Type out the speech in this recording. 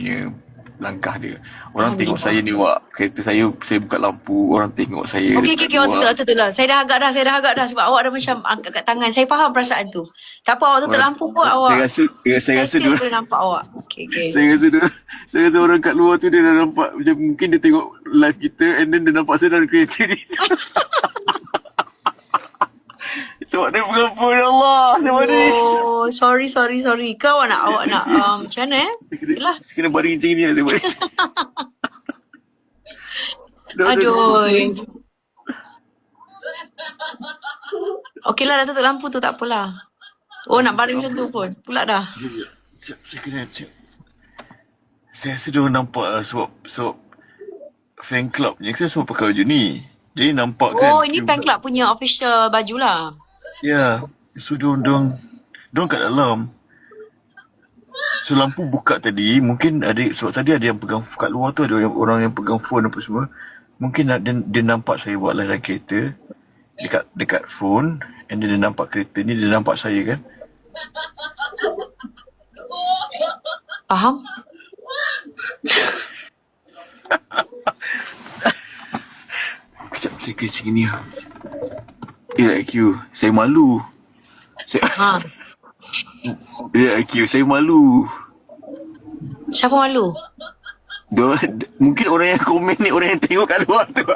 punya langkah dia. Orang tengok saya ni wak, kereta saya saya buka lampu, orang tengok saya. Okey, okey, okey. dekat Waktu tu, tu lah. Saya dah agak dah, saya dah agak dah. Sebab awak dah macam angkat kat tangan. Saya faham perasaan tu. Tak apa, awak Orang- lampu pun Saya awak. rasa, saya, saya rasa still dia, boleh nampak awak. Okey, okey. saya rasa dia, saya rasa orang kat luar tu dia dah nampak macam mungkin dia tengok live kita and then dia nampak saya dalam kereta ni. Sebab dia pegang phone Allah. Dia ni. Oh, sorry, sorry, sorry. Kau awak nak, awak nak, um, macam mana eh? Yelah. saya kena baring macam ni lah. Saya baring. Aduh. Okey lah, dah tutup lampu tu, tak apalah. Oh, nak baring macam tu pun. Pula dah. Sekejap. Saya kena cek. Saya rasa dia nampak uh, sebab, sebab fan club ni saya semua pakai baju ni. Jadi nampak kan. Oh, ini fan club punya official baju lah. Ya. So diorang, diorang, diorang kat dalam. So lampu buka tadi, mungkin ada, sebab tadi ada yang pegang kat luar tu ada orang, orang yang pegang phone apa semua. Mungkin nak- dia, dia nampak saya buat dalam kereta. Dekat dekat phone. And then dia nampak kereta ni, dia nampak saya kan. Faham? Kejap, saya kena macam ni lah. Ya, IQ. Saya malu. Saya, Ha. ya, IQ. Saya malu. Siapa malu? Diorang, mungkin orang yang komen ni orang yang tengok kat luar tu.